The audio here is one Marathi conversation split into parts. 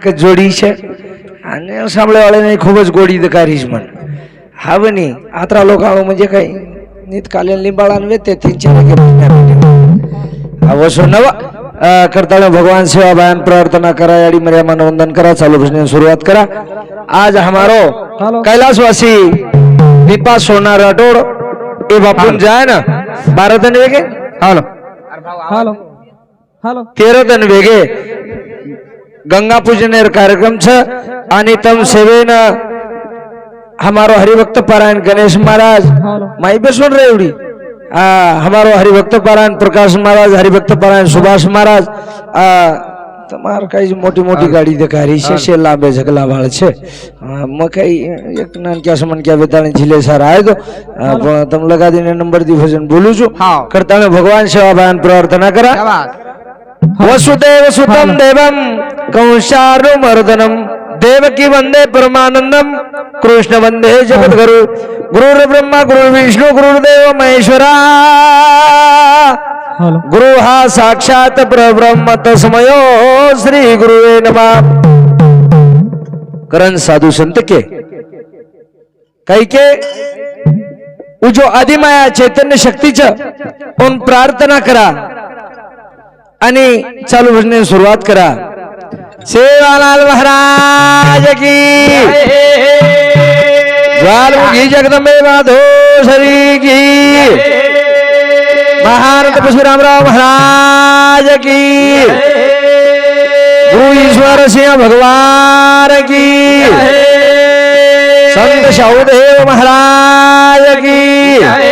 એક જ જોડી છે અને સાંભળેવાળાને ખૂબ જ ગોડી દકારી જ म्हण हा बनी आत्रा लोकांना म्हणजे काय नीत कालेल लिंबाळान वेते तीनशे लागे अवश्य नवा अं, करताना भगवान सेवा बयान प्रार्थना करा याडी मर्यामान वंदन करा चालू भजन सुरुवात करा आज हमारो कैलाशवासी दीपा सोना राठोड એ બાપુન જાય ને બાર તન વેગે હાલો હાલો હાલો તેર તન વેગે गंगा पूजन कार्यक्रम छ आणि तम सेवेन हमारो हरिभक्त पारायण गणेश महाराज माई बेसोन रे एवढी आ, हमारो हरिभक्त पारायण प्रकाश महाराज हरिभक्त पारायण सुभाष महाराज आ, તમાર કઈ મોટી મોટી ગાડી દેખારી છે છે લાંબે ઝગલા વાળ છે આ, મ કઈ એક નાનક્યા સમન ક્યાં બેતાણી જિલ્લે સાર આવ્યો તો આ, પણ તમે લગા દઈને નંબર દી ભજન બોલું છું હા. કરતા ભગવાન સેવા ભાન પ્રાર્થના કરા वसुदेव सुतम देवम कंसारुमर्दनम देवकी वंदे परमानंदम कृष्ण वंदे जगत गुरु गुरुर ब्रह्मा गुरु विष्णू गुरुदेव महेश्वरा गुरु हा साक्षात परब्रह्म तस्मयो श्री गुरुवे नमा। करण साधू संत के। काही के? उजो आदिमाया चैतन्य शक्तीचं पण प्रार्थना करा। आणि चालू भजने सुरुवात करा. सेवालाल महाराज की. ज्वालमुखी जगदंबे माधोसरी की. महारथ परशुरामराव महाराज की. गुरु ईश्वर सिंह भगवान की. संत शाहूदेव महाराज की.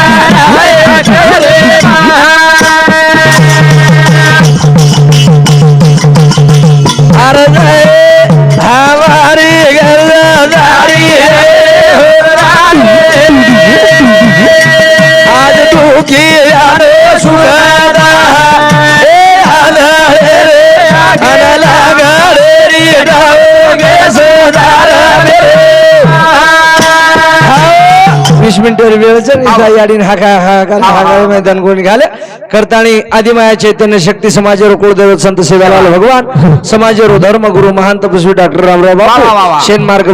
याडीन मैदान कोण घाले करताणी आदिमाया चैतन्य शक्ती समाजेरो कुलदैवत संत सेवालाल भगवान समाजेरो धर्म गुरु महान तपस्वी डॉक्टर रामराव. बापू शेन मार्ग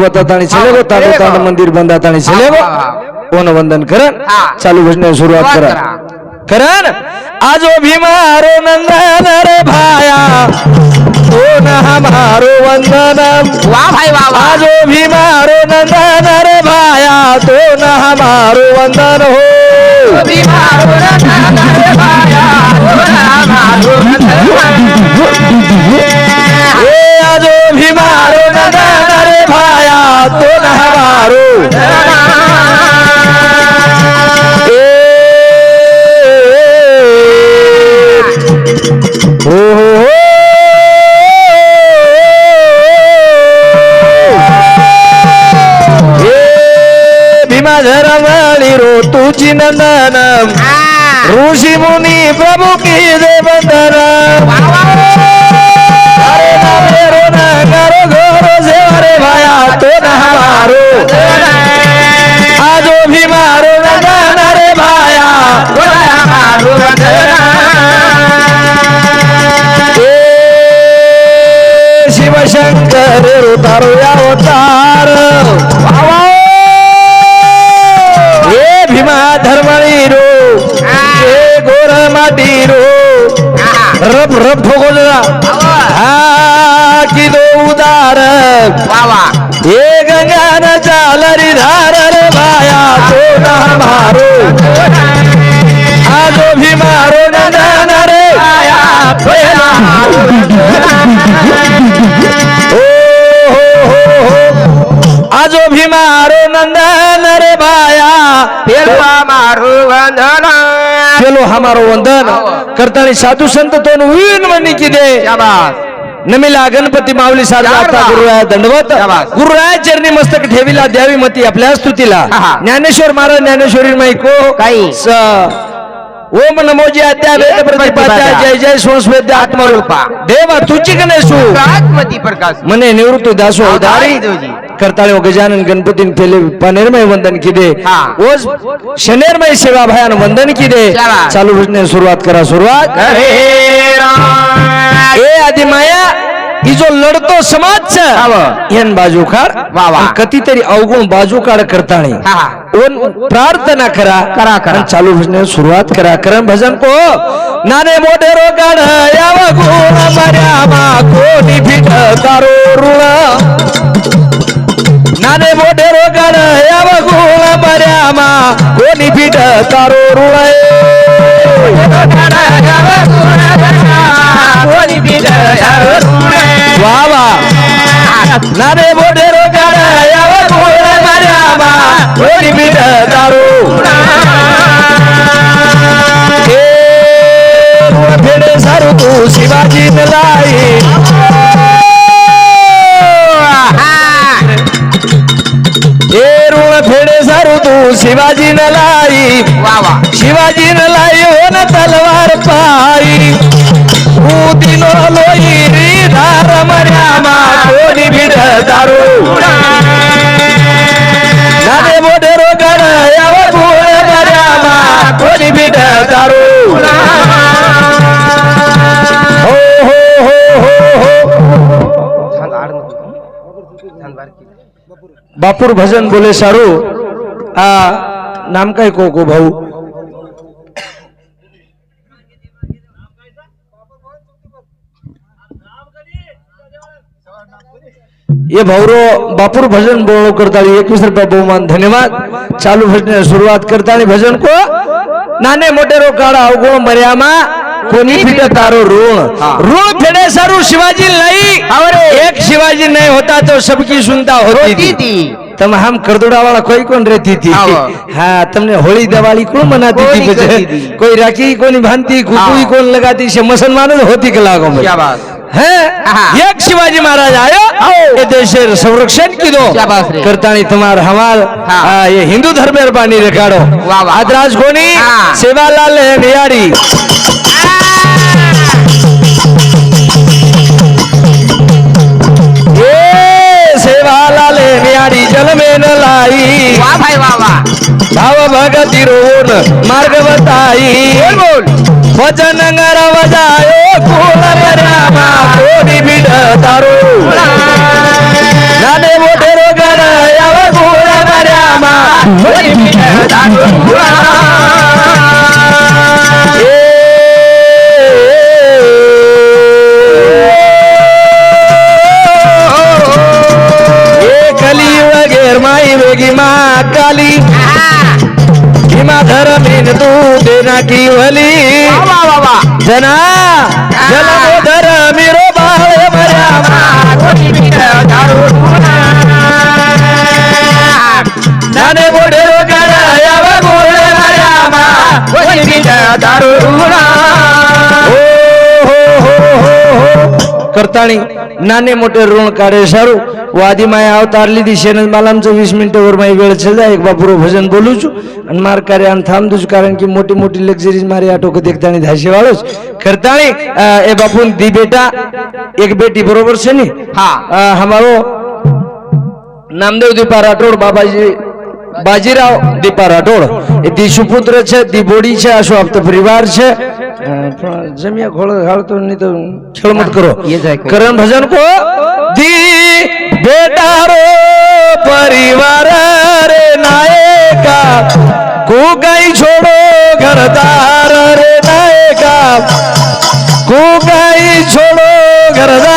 चलेगो तांड मंदिर चलेगो कोण वंदन करन हा. चालू भजने सुरुवात करा. करन आजो भीमारो नंदन रे भाया. न हमारो वंदनम? वा भाई वा आजो भीमारो नंदन मारो वंदन हो। आजो रे भाया तो न हमारो। हो हो, हो। भीमा धरमळी रो तुझी नंदन ऋषी मुनी प्रभु की दे बंदन अरे ना मेरो ना करो घोरो सेवा रे भाया तो ना हमारो आजो भीमारो नंदन रे भाया शिवशंकर या अवतार रब रब भोगोला हा की दो उदार। हे गंगान चालरी धार रे भाया तो ना मारो। आजो भीमारो नंदन रे। भाया ओ हो हो हो। आजो भीमारो नंदन रे भाया પેલો हमारो वंदन करताना साधू संत तो विन म्हणी की दे नमिला गणपती माऊली सारखा चार आता बा. गुरुराया दंडवत शाबास. गुरुराया चरणी मस्तक ठेवीला द्यावी मती आपल्या स्तुतीला हा, हा. ज्ञानेश्वर महाराज ज्ञानेश्वरी माईको काही. स- ओम नमोजी आद्या वेद प्रतिपाद्या जय जय संस्वेद्य आत्मरूपा देवा तुझी गणेशू आत्मती प्रकाश मने निवृत्त दासो हा, उदारी करताळे गजानन गणपतीन पेले पानेरमय वंदन किदे हा. ओज शनेरमय सेवा भयान वंदन किदे. चालू भजने सुरुवात करा सुरुवात ए आदि माया ही जो लढतो समाज. येन बाजू काढ वा, वा. आणि कितीतरी अवगुण बाजू हा, हा. ओन प्रार्थना करा करा, करा. चालू भजने सुरुवात करा करण भजन को नाने मोठे रोगाड याव गुण मर्या कोणी फिट ऋण नाने मोठे रोगाड या बघून पर्यामा कोणी पीठ तारो रुळय वा वा. नाने मोठे रोगाड या बघून पर्यामा कोणी पीठ तारो फेडे सारू तू शिवाजी लाई. फेडे सारू तू शिवाजी न लाई शिवाजी न लाई हो न तलवार पाई. ऊतिनो लोई धार मर्यामा कोणी भिड दारू. नाने मोठे रोगण याव गुळ मर्यामा कोणी भिड दारू. हो हो हो हो हो. बापूर भजन बोले सारू आ नाम काय को को भाऊ? ये भाऊरो बापूर भजन बोलो करता एकवीस रुपया बहुमान धन्यवाद। चालू भजन सुरुवात करता भजन को? नाने मोठे रो काढा अवगुण मर्यामा। कोणी फिट तारो ऋण ऋण फेडे सारू शिवाजी नहीं एक शिवाजी नहीं होता तो सबकी सुनता होती थी। तम हम करदोड़ा वाला कोई कौन रहती थी हाँ। तुमने होली दिवाली कौन मनाती कोई थी नहीं बच्चे? करती। कोई राखी कौन बांधती खुशबू हाँ। कौन लगाती से मुसलमानों होती के लागों में क्या बात है। एक शिवाजी महाराज आयो ये देश संरक्षण की दो रे? करतानी तुम्हार हमार हाँ। ये हिंदू धर्मेर बानी रेखाडो वाह, वाह। आदराज कोणी हाँ। नियारी सेवालाल नियारी जल में न लाई। वाह भाई वाह वाह भाव भगती रोन मार्ग बताई बोल वजायो कुल रामा कोणी बिड तारो। नाने मोठे रोगण याव कुल रामा कोणी बिड तारो। माई वेगी मा काली. किमा धरमीन तू देना की वली जना जलमोदर मिरो बाळ मर्या नाने मोठे रोगण याव कोणी बिड तारो हो हो हो हो हो. करताणी नाने मोठे ऋण काढे તો આદિ માય અવતાર લીધી છે અને માલામ ચોવીસ મિનિટ ઓરમાં એ વેળ છે એક બાપુરો ભજન બોલું છું અને માર કાર્ય આને થામતું છું કારણ કે મોટી મોટી લક્ઝરીઝ મારી આ ટોકો દેખતાની ધાસી વાળો જ કરતાણી એ બાપુ દી બેટા એક બેટી બરોબર છે ને? હા. અમારો નામદેવ દીપા રાઠોડ બાબાજી બાજીરાવ દીપા રાઠોડ. એ દી સુપુત્ર છે દી બોડી છે આશો આપતો પરિવાર છે? જમ્યા ખોળ હાલતો નહીં તો ખેળમત કરો. કરણ ભજન કો? દી बेटारो परिवार रे नायका कुगाई छोड़ो घरदार रे नायका कुगाई छोड़ो घरदार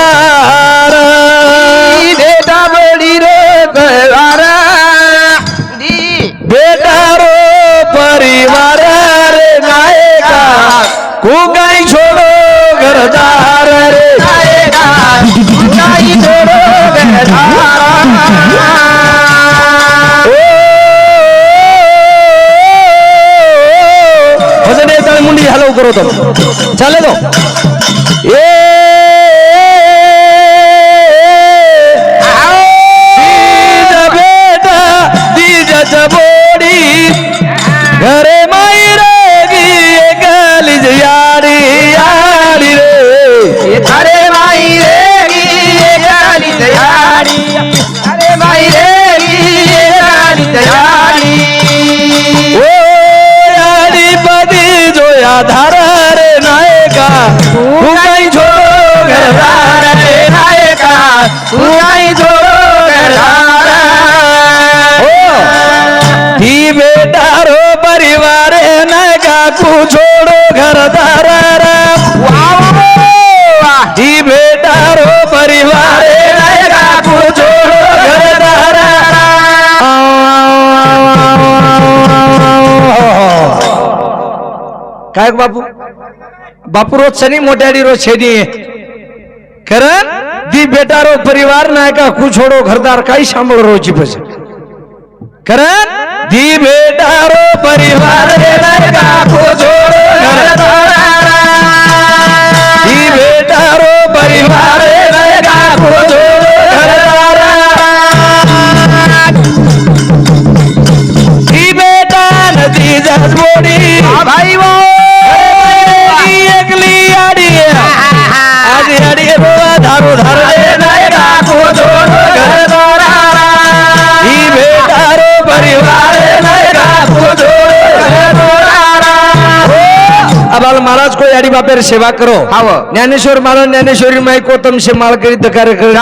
करो तुम चले दो ये बेटा दीजा चबोड़ी घरे में उदाई जोडो हो। ही। बेदारो परिवार न काकू छोडो घरदार ही बेदारो परिवार न काकू छोडो घरदार हो, हो, काय बापू? बापू रोज सनी मोठ्याडी रोज शेनी. दी बेटारो परिवार नाही का कुछोडो घरदार काही सांभाळ रोजी पस खरं दी बेटारो परिवार नाही पुजारी बापेर सेवा करो. ज्ञानेश्वर महाराज ज्ञानेश्वरी मई को से माल करी कार्यक्रम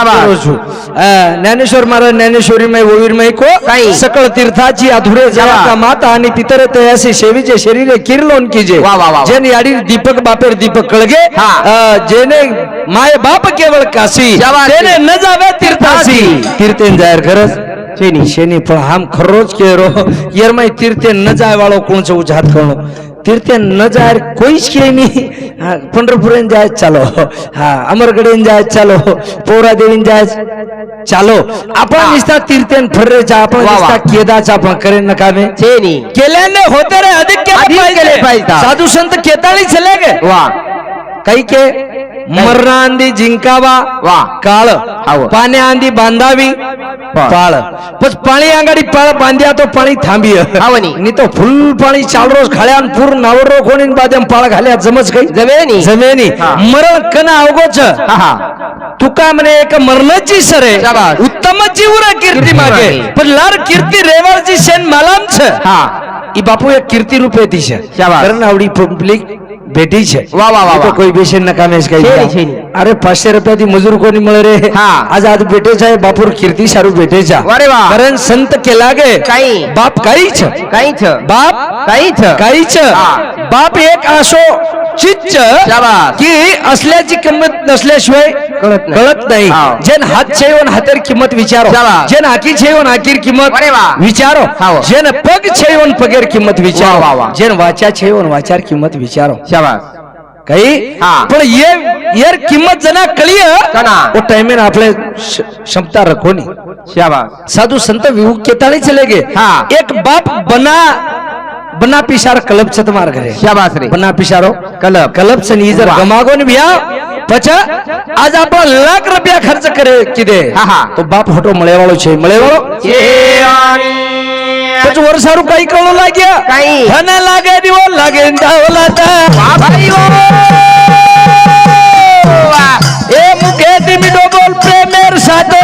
ज्ञानेश्वर महाराज ज्ञानेश्वरी मई वोवीर मई को सकल तीर्था ची अधुरे माता पितर तयासी सेवी शरीर किरलोन कीजे जेन याडी दीपक बापेर दीपक कड़गे जेने माए बाप केवल काशी. जेने न जावे तीर्थासी तीर्थ इन जाहिर कर शेनी शेनी पण हम खरोच केरो. यरमय तीर्थे न जाय वाळो कोणचे उजाड करणो तीर्थ्यान न जाय कोईच खेळणी हा पंढरपुरेन जाय चालो हा अमरकडेन जाय चालो पोरा देवीन जाय चालो आपण निसता तीर्थ्यान फडरेचा आपण वा, वा. निसता केदाचा आपण करेन ना कामे चेनी केल्याने होते रे अधिक केले अधिक केले पाहिजे. पाहिजे साधू संत केताळी चले गे वा काही के मरणा आंधी जिंकावा वा काळ पाण्या आंधी बांधावी पाळ पण पाणी आंगाडी पाळ बांध्या तो पाणी थांबी आवनी नी तो फुल पाणी चाल रोज खाळ्यान पूर नावर रोज कोणीन बाद्या पाळ घाल्या जमच काही जमे जमे मरण कन अवगोच तुका म्हणे एक मरणाची सर आहे उत्तम जीवरा कीर्ती मागे पण लार कीर्ती रेवारची शेण मालाम छ बापू एक कीर्ती रूपे दिशा कारण आवडी पब्लिक ભેટી છે વાહ વાહ વાહ કોઈ બેસી નકામે છે કઈ અરે પાંચસો રૂપિયા થી મજૂર કોની મળે રે હા આજ આજ બેઠે છે બાપુર કીર્તિ સારું બેઠે છે અરે વાહ કરણ સંત કે લાગે કઈ બાપ કઈ છે કઈ છે બાપ કઈ છે કઈ છે બાપ એક આસો चिच्च की असल्याची किंमत नसल्याशिवाय कळत नाही. जेन हात छेवन हातर किंमत विचारो. जेन हाकी छेवन हाकीर किंमत विचारो. जेन पग छेवन पगेर किंमत विचारो. जेन वाचा छेवन वाचार किंमत विचारो. शाबास. काही? पण येर किंमत जना कळी वो आपले क्षमता रखो नी शाबास. साधू संत विहू केताळी चले गे एक बाप बना बना पिशार क्लब छत मार करे क्या बात रे बना पिशारो क्लब क्लब से नीजर गमागोन भैया पचा आज आप लाख रुपया खर्च करे किदे? हा हा तो बाप फोटो मले वालो छे मळेवाळो। कुछ वर्ष सारू काही कळू लाग्या। काही। धन लागे दिवो लागे डावला ता भाई वो ए मुके तिमी डोबल प्रेमेर साथो।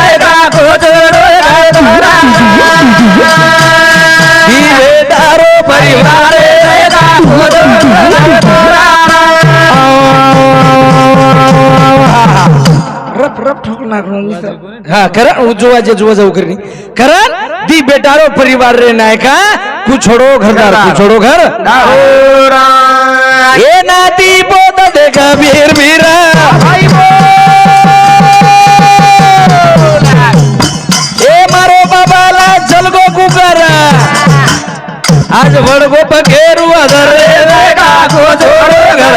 करणार हा जाऊ बेटारो परिवार रे नायका का कु छोड़ो घर. छोड़ो घर ये हो, नाती पोत देखा बीर मीरा मारो बाबाला आज वडगो पकेरू अगर को छोड़ो घर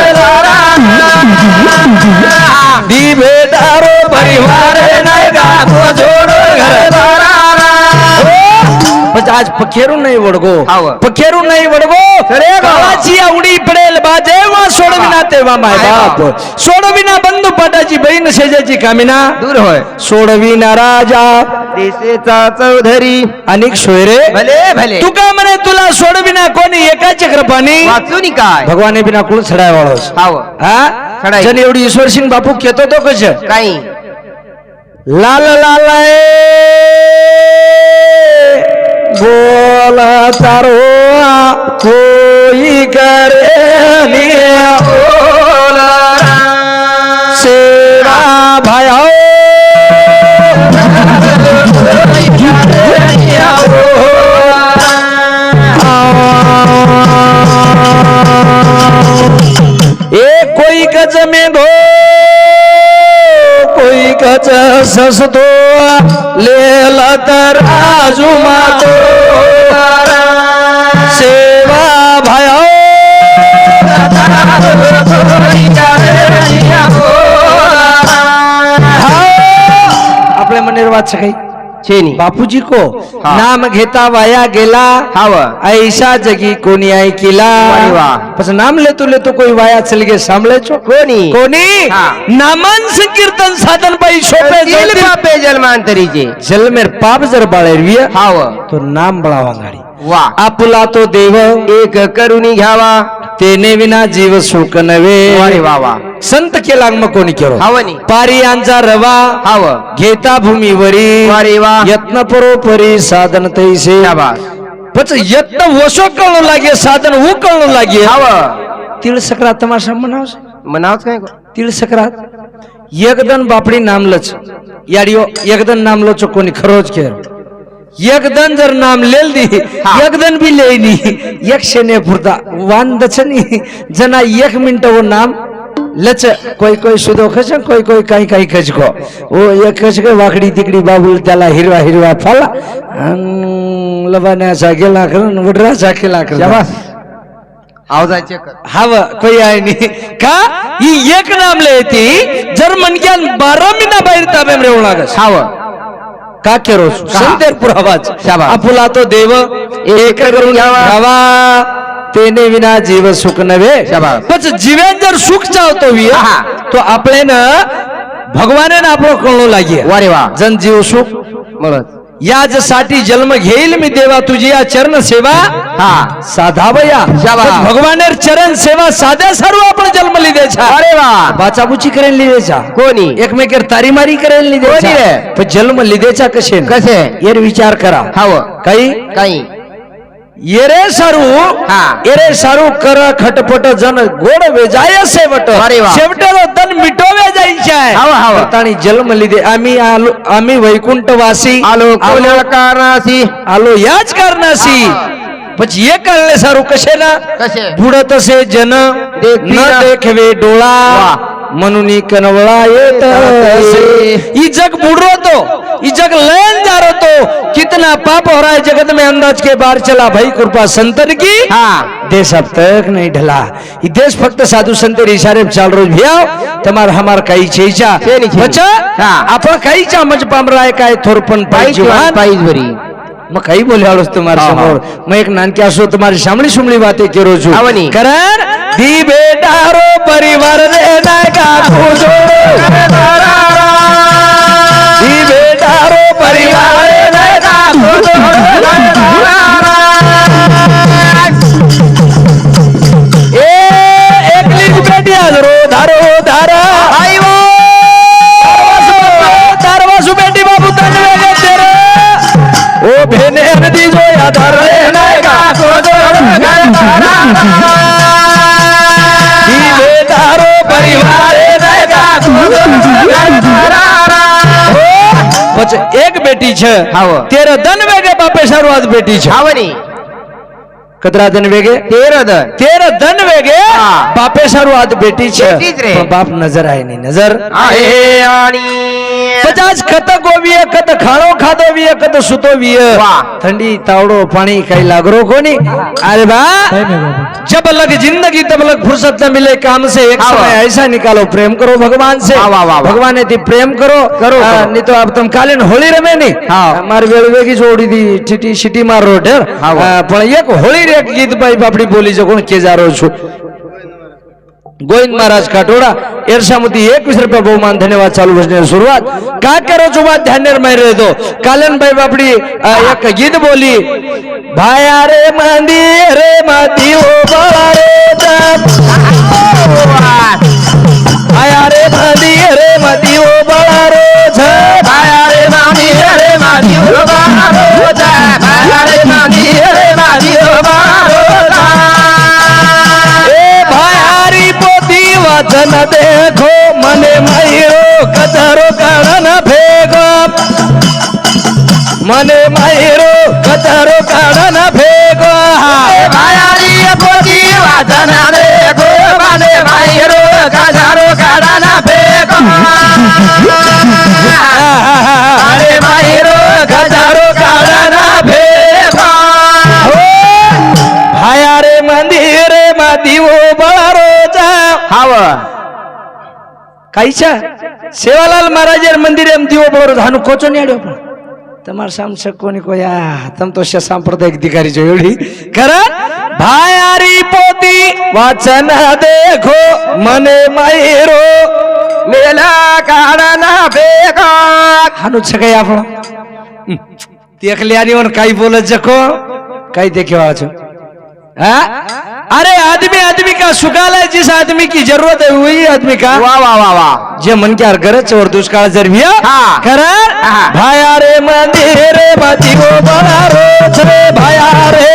दी बेटारो आज पखेरू नाही वडगो. पखेरू नाही वडगो. गावाची आवडी पडेल बा जेव्हा सोडविना तेव्हा माय माय बाप. सोडविना बंधू पाटाची बहीण शेजाची कामिना. दूर होय. सोडविना राजा. देशेचा चौधरी. अनेक सोयरे भले भले. तू का म्हणे तुला सोडविना कोणी एकाची कृपानी? वाचून काय? भगवाने बिना कुळ छडाय वाळस. हा. जन एवढी ईश्वर सिंग बापू तो कश? काही. लाल लाल बोल तारो कोई करे लिया कोई ससतो लेल तर आजू मातो सेवा भाया हो. आपल्या मनेर वाच काही छेनी बापूजी को हा. नाम घेता वाया गेला हाव ऐसा जगी कोणी ऐकिला. बस नाम लेतो लेतो कोई वाया चल गे सांभळे चो। कोणी? कोणी? हा. नामान संकीर्तन साधन पाई सोपे दिल जलतील. बापे जन्मांतरीचे जलमेर पाप जर बाळेरविय हाव तो नाम बळावा गाडी। वा। आपुला तो देव। एक करुणी घ्यावा। तेने विना जीव सुख नवे वारे वा वा. संत केला मग कोणी केलो हावनी पारियांचा रवा. हाव. घेता भूमीवरी. वारे वा. यत्न परोपरी साधन तैसे. यत्न वसो कळू लागे साधन वो कळू लागे. हाव. तिळ सक्रात तमाशा म्हणाव म्हणावच काय? तिळ सक्रात एकदन बापडी नामलच. याडियो एकदन नामलोच कोणी खरोच केर एकदन जर नाम लेल दी. एकदन भी लेनी एक शेने पुरता वान दचनी जना एक मिनिट वो नाम लच कोई कोई सुदो खच कोई कोई काही काही खच को। वो एक खच को वाकडी तिकडी बाबूल त्याला हिरवा हिरवा फला अन लबाण्याचा गेला करून वडराचा केला करून। आवाजाचे कर। हव कोई आहे नाही का? ही एक नामले ती जर मनक्यान बारा महिना बाहेर ताब्याम रेवू लागस। हाव। का केरो संतेर पुरावाच. आपुला तो देव. एक करून घ्यावा. तेने विना जीव सुख नव्हे. पण जीवन जर सुख चावतो हा. तो आपले न भगवाने आपलं कळू लागे वारे वा. जन जीव सुख. म्हणत याच साठी जन्म घेईल मी देवा तुझी या चरण सेवा. हा साधावया भगवानेर चरण सेवा साध्या सर्व आपण जन्म लिदेचा. अरे वा. बाचाबुची करेल लिदेचा. कोणी? एकमेकर तारीमारी करेल लिदेचा? पण जन्म लिदेचा कसे कसे? येर विचार करा. हाव. काही? काही. येरे सारू हा. येरे सारू कर खटपट जन गोड वेजाय शेवट शेवटेलो तन मिटो जायचे. आणि जन्म लिदे. आम्ही आलो आम्ही वैकुंठवासी. आलो कारणासी. आलो याच कारणासी. पण ये म्हणजे कळले सारू कसे ना? कसे? बुड तसे जन देखवे डोळा. म्हणून कनवळा येत. ही जग बुडवतो. जग लयन जा रहो तो कितना पाप हो रहा है जगत में अंदाज के बाहर चला भाई कृपा संतन की। हा। देश अब तक नहीं ढला। देश फक्त साधू संत इशारे चाल रोज भिया तमार हमार काही छेचा. बचा हा. आपण काही चामच पामराय काय थोरपण पाहिजे पाहिजे पाहिजे बरी मग काही बोले आलोच तुम्हारे हा, हा. समोर मैं एक नानकी असो तुम्हारी सामड़ी सुमड़ी बातें के रोजू आवनी. कारण दी बेटा रो परिवार रे नायका बेटीछ हाव. तेरा दन वेगे बापे सर्वात बेटीछ हावनी. कतरा दन वेगे तेरा दन. तेरा दन वेगे बापे सर्वात बेटीछ बेटीच रे. बाप नजर आहे नाही नजर. आहे आणि પચાસ કત ગોવીએ કત ખાણો ખાધો વીએ કત સુતો વીએ વાહ. ઠંડી તાવડો પાણી કઈ લાગરો કોની અરે બા जब लग जिंदगी तब लग फुर्सत न मिले काम से एक हाँ, समय वाह। ऐसा निकालो प्रेम करो भगवान से वाह, वाह, वाह, वाह। भगवान ने प्रेम करो करो, आ, करो। नहीं तो अब तुम कालीन होली रमे नहीं हाँ। મારી વેળવે કી જોડી દી ટીટી સિટી માં રોડ હે હા, વાહ. આ, પણ એક હોળી રે ગીત ભાઈ બાપડી બોલી છે કોણ કેજારો છું ગોવિંદ મહારાજ કાટોડા એરસામતી એકવીસ રૂપિયા બહુમાન ધન્યવાદ ચાલુ વર્ષની શરૂઆત કા કરો છો વાત ધ્યાન મારી રહ્યો તો કાલનભાઈ બાપડી આ, એક ગીત બોલી ભાયા રે મંદિર રે માતીઓ બારે આયા રે મંદિર રે માતીઓ બારો છે ભાયા રે માની રે માની ઓ न देखो मने मायरो कतरो काळन भेगो। मने मायरो कतरो कारण भेगो। मायारी पोती वाजना रे गो। मने मायरो कतरो काळन भेगो। अरे मायरो कतरो काळन फेगो हो, भाया रे मंदिर मा दिवो बळारो जा हवा। જા હાવ કઈ છે સેવાલાલ મહારાજ મંદિરે એમ દીવો બારો હાનું કોચો નહીં આડ્યો પણ તમારા સામ શકોની કોઈ આ તમ તો છે સાંપ્રદાયિક અધિકારી છો એવડી ખરા ભાયારી પોતી વાચન દેખો મને માયરો મેલા ગાડાના ભેગો હાનું છે કઈ આપણો તેખલિયાની ઓન કઈ બોલે જકો કઈ દેખવા છો हाँ अरे आदमी आदमी का सुखाला जिस आदमी की जरूरत है वही आदमी का वाह वाह वाह वाह जे मन की गरज और दुष्काळ जर भी हो, खरा? भाया रे मंदिर रे माती बरा रे भाया रे.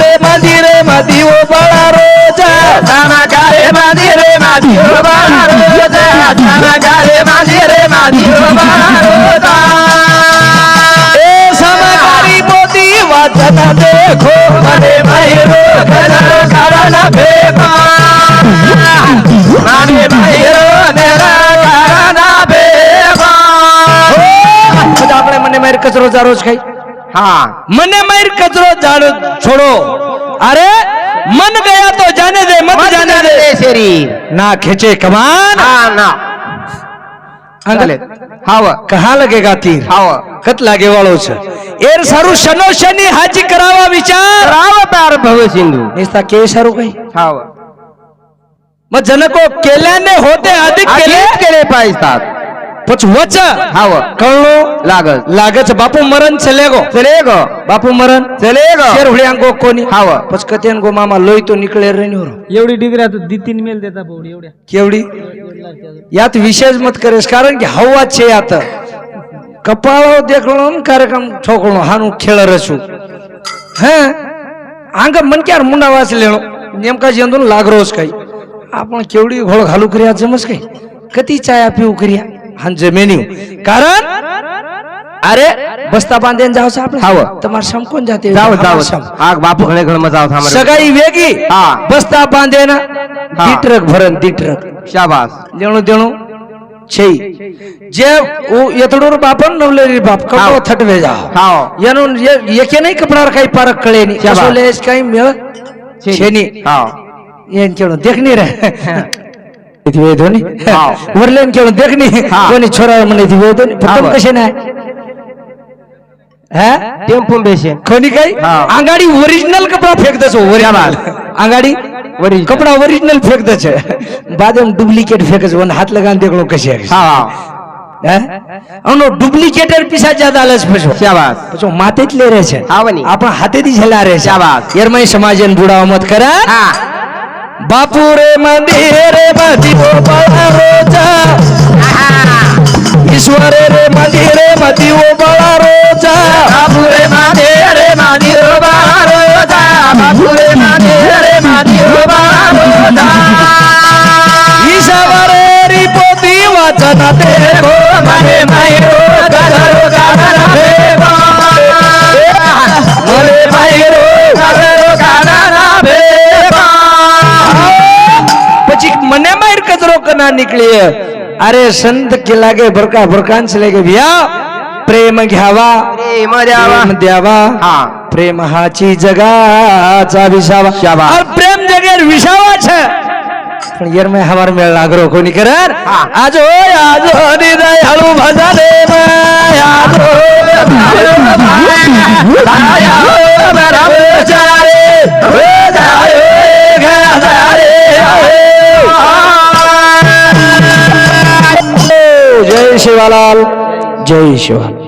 रे माती रे माती हो रे. माती रे माती रे. रे. जना देखो अरे भाई भाई मने मार कचरो जारोज हाँ मने जारो छोड़ो अरे मन गया तो जाने दे मत जाने दे शेरी ना खेचे कमान हाँ ना अंगले हाँ कहाँ लगेगा तीर हाँ કેટલા ગેવાળો છે. એર सारू शनो શની હાજી करावा विचार રાવ પાર ભવ સિંધુ. નિસ્તા કે સારું કઈ? હાવ म जनको केल्याने होते अधिक केले केले पाहिजतात पच वच हाव कळलो लागत लागच बापू मरण चले गो बापू मरण चले गो शेर हुड्यां गो कोणी हाव पच कतेन गो मामा लोई तो निकले रेनी हो एवढी डिग्री आता दितीन मेल देता भाऊ एवढ्या केवढी यात विशेष मत करेस कारण की हवा छे आता કપાળો દેખણો કાર્યક્રમ ઠોકણો હાનું ખેળ રસું હે? આંગ મન ક્યાર મુંડા વાસ લેણો? નેમકા જેંદો લાગરોસ કઈ. આપણ કેવડી ઘોળ ઘાલું કર્યા જમસ કઈ? કતી ચાયા પીવું કર્યા? હાન જમેન્યું. કારણ? અરે બસ્તા બાંધીને જાવ છો આપણે? આવો તમારે સમ કોણ જાતે? જાવ જાવ આ બાપુ ઘણે ઘણે મજા આવતા અમારે. સગાઈ વેગી? હા. બસ્તા બાંધે ના હા. દીટરક ભરન દીટરક. શાબાશ. લેણું દેણું. చేయి జే ఎతడూరు బాపం నవ్వులేరి బాప్ కమ్మో థట్ వేజా ఏను ఎకేనై కపడార కై పారక్ కళేని లేస్ కై మే చేని ఏం కేడు దేఖని రే ఇది देखनी कोणी छोरा म्हणे ती धोनी। प्रथम कसे नाही? टेम्पो बेशन कोणी काही? आंगाडी ओरिजिनल कपडा फेकतस ओरिजिनल आंगाडी કપડા ઓરિજિનલ ફેક છે. બાદમ ડુપ્લિકેટ ફેક છે. હાથ લગાન દેખલો કશે હા. ಅವನು મત કરે? બાપુ રે મંદિર બાજીપો બળારો જા ઈશ્વર રે મંદિર રે મંદિર મંદિર બળારો રો બારો જા બાપુ રે માદે રે માદી રો બારો જા ઈશ્વરે રી પોતી વચન દેખો મને માયરો ગધરો ગાડા ભેગો મને માયરો ગધરો ગાડા ભેગો પછી મને માર કચરો કન ना निकली अरे संत के लागे बरका बरकान से लेके भैया प्रेम द्यावा द्यावा. हा. प्रेम हाची जगाचा विसावा. प्रेम जगेल विसावाच. पण येर मी हवार मेळ लागरो कोणी करार आज आज हळू भजा दे जय शिवालाल. जय शिवालाल.